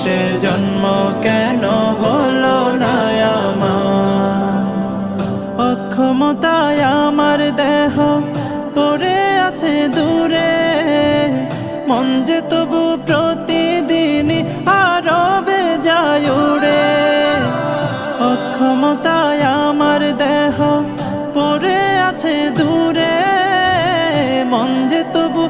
সে জন্ম কেন হলো না অক্ষমতায় আমার দেহ পড়ে আছে দূরে। মন যে তবু প্রতিদিন আরও বেজায় উড়ে। অক্ষমতায় আমার দেহ পড়ে আছে দূরে। মন যে তবু